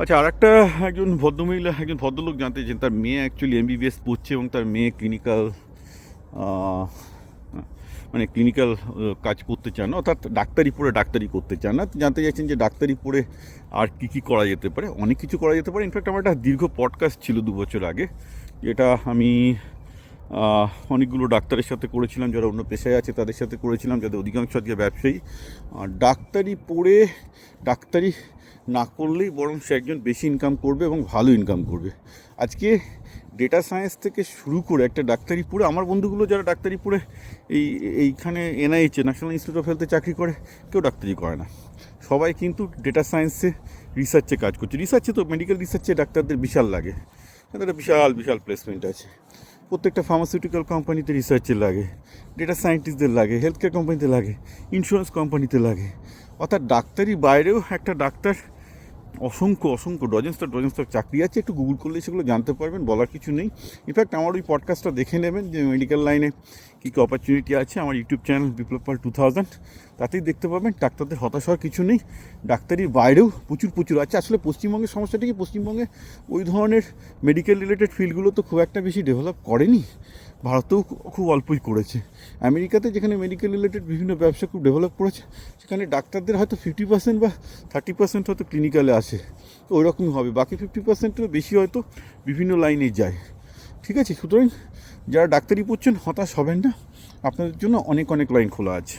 আচ্ছা আর একটা একজন ভদ্রমহিলা, একজন ভদ্রলোক জানতে চান তার মেয়ে অ্যাকচুয়ালি এমবিবিএস পড়ছে এবং তার মেয়ে ক্লিনিক্যাল মানে ক্লিনিক্যাল কাজ করতে চান, অর্থাৎ ডাক্তারি পড়ে ডাক্তারি করতে চান না। জানতে চাইছেন যে ডাক্তারি পড়ে আর কী কী করা যেতে পারে? অনেক কিছু করা যেতে পারে। ইনফ্যাক্ট আমার একটা দীর্ঘ পডকাস্ট ছিল দু বছর আগে, যেটা আমি অনেকগুলো ডাক্তারের সাথে করেছিলাম, যারা অন্য পেশায় আছে তাদের সাথে করেছিলাম, যাদের অধিকাংশ আজকে ব্যবসায়ী। আর ডাক্তারি পড়ে, ডাক্তারি না করলেই বরং সে একজন বেশি ইনকাম করবে এবং ভালো ইনকাম করবে। আজকে ডেটা সায়েন্স থেকে শুরু করে একটা ডাক্তারি পড়ে আমার বন্ধুগুলো যারা ডাক্তারি পড়ে এই, এইখানে এনআইএচে ন্যাশনাল ইনস্টিটিউট অফ হেলথে চাকরি করে, কেউ ডাক্তারি করে না। সবাই কিন্তু ডেটা সায়েন্সে রিসার্চে কাজ করছে। রিসার্চে তো মেডিকেল রিসার্চে ডাক্তারদের বিশাল লাগে। একটা বিশাল বিশাল প্লেসমেন্ট আছে। প্রত্যেকটা ফার্মাসিউটিক্যাল কোম্পানিতে রিসার্চে লাগে। ডেটা সায়েন্টিস্টদের লাগে হেলথ কেয়ার কোম্পানিতে লাগে ইন্স্যুরেন্স কোম্পানিতে লাগে। অর্থাৎ ডাক্তারি বাইরেও একটা ডাক্তার অসংখ্য অসংখ্য ডজেন্স ডজেন্স চাকরি আছে, একটু গুগল করলে সেগুলো জানতে পারবেন, বলার কিছু নেই। ইনফ্যাক্ট আমার ওই পডকাস্টটা দেখে নেবেন যে মেডিকেল লাইনে কী কী অপরচুনিটি আছে। আমার YouTube channel Biplab Pal two thousand তাতেই দেখতে পাবেন, ডাক্তারদের হতাশ হওয়ার কিছু নেই। ডাক্তারির বাইরেও প্রচুর প্রচুর আছে। আসলে পশ্চিমবঙ্গের সমস্যাটা কি? পশ্চিমবঙ্গে ওই ধরনের মেডিকেল রিলেটেড ফিল্ডগুলো তো খুব একটা বেশি ডেভেলপ করেনি। ভারতেও খুব অল্পই করেছে। আমেরিকাতে যেখানে মেডিকেল রিলেটেড বিভিন্ন ব্যবসা খুব ডেভেলপ করেছে, সেখানে ডাক্তারদের হয়তো ফিফটি পার্সেন্ট বা থার্টি পার্সেন্ট হয়তো ক্লিনিক্যালে আসে তো ওই রকমই হবে। বাকি ফিফটি পার্সেন্টেরও বেশি হয়তো বিভিন্ন লাইনে যায়। ঠিক আছে? সুতরাং যারা ডাক্তারি পড়ছেন হতাশ হবেন না। আপনাদের জন্য অনেক অনেক লাইন খোলা আছে।